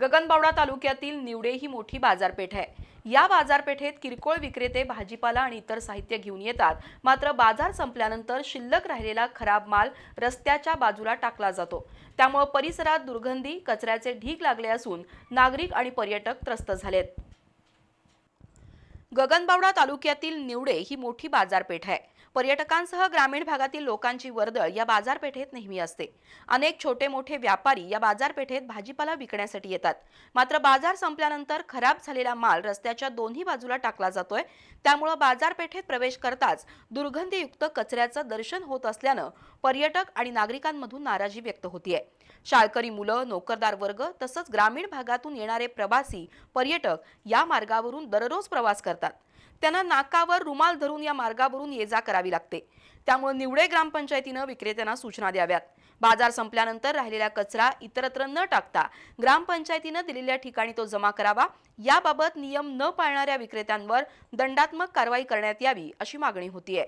गगनबावडा तालुक्यातील निवडे ही मोठी बाजारपेठ आहे. या बाजारपेठेत किरकोळ विक्रेते भाजीपाला आणि इतर साहित्य घेऊन येतात. मात्र बाजार संपल्यानंतर शिल्लक राहिलेला खराब माल रस्त्याच्या बाजूला टाकला जातो. त्यामुळे परिसरात दुर्गंधी कचऱ्याचे ढीग लागले असून नागरिक आणि पर्यटक त्रस्त झालेत. गगनबावडा तालुक्यातील निवडे ही मोठी बाजारपेठ आहे. पर्यटकांसह ग्रामीण भागातील लोकांची वर्दळ या बाजारपेठेत नेहमी असते. अनेक छोटे मोठे व्यापारी या बाजारपेठेत भाजीपाला विकण्यासाठी येतात. मात्र बाजार संपल्यानंतर खराब झालेला माल रस्त्याच्या दोन्ही बाजूला टाकला जातोय. त्यामुळं बाजारपेठेत प्रवेश करताच दुर्गंधीयुक्त कचऱ्याचं दर्शन होत असल्यानं पर्यटक आणि नागरिकांमधून नाराजी व्यक्त होतीये. शाळकरी मुलं नोकरदार वर्ग तसंच ग्रामीण भागातून येणारे प्रवासी पर्यटक या मार्गावरून दररोज प्रवास करतात. त्यांना नाकावर रुमाल धरून या मार्गावरून ये जा करावी लागते. त्यामुळे निवडे ग्रामपंचायतीनं विक्रेत्यांना सूचना द्याव्यात. बाजार संपल्यानंतर राहिलेला कचरा इतरत्र न टाकता ग्रामपंचायतीनं दिलेल्या ठिकाणी तो जमा करावा. याबाबत नियम न पाळणाऱ्या विक्रेत्यांवर दंडात्मक कारवाई करण्यात यावी अशी मागणी होतीये.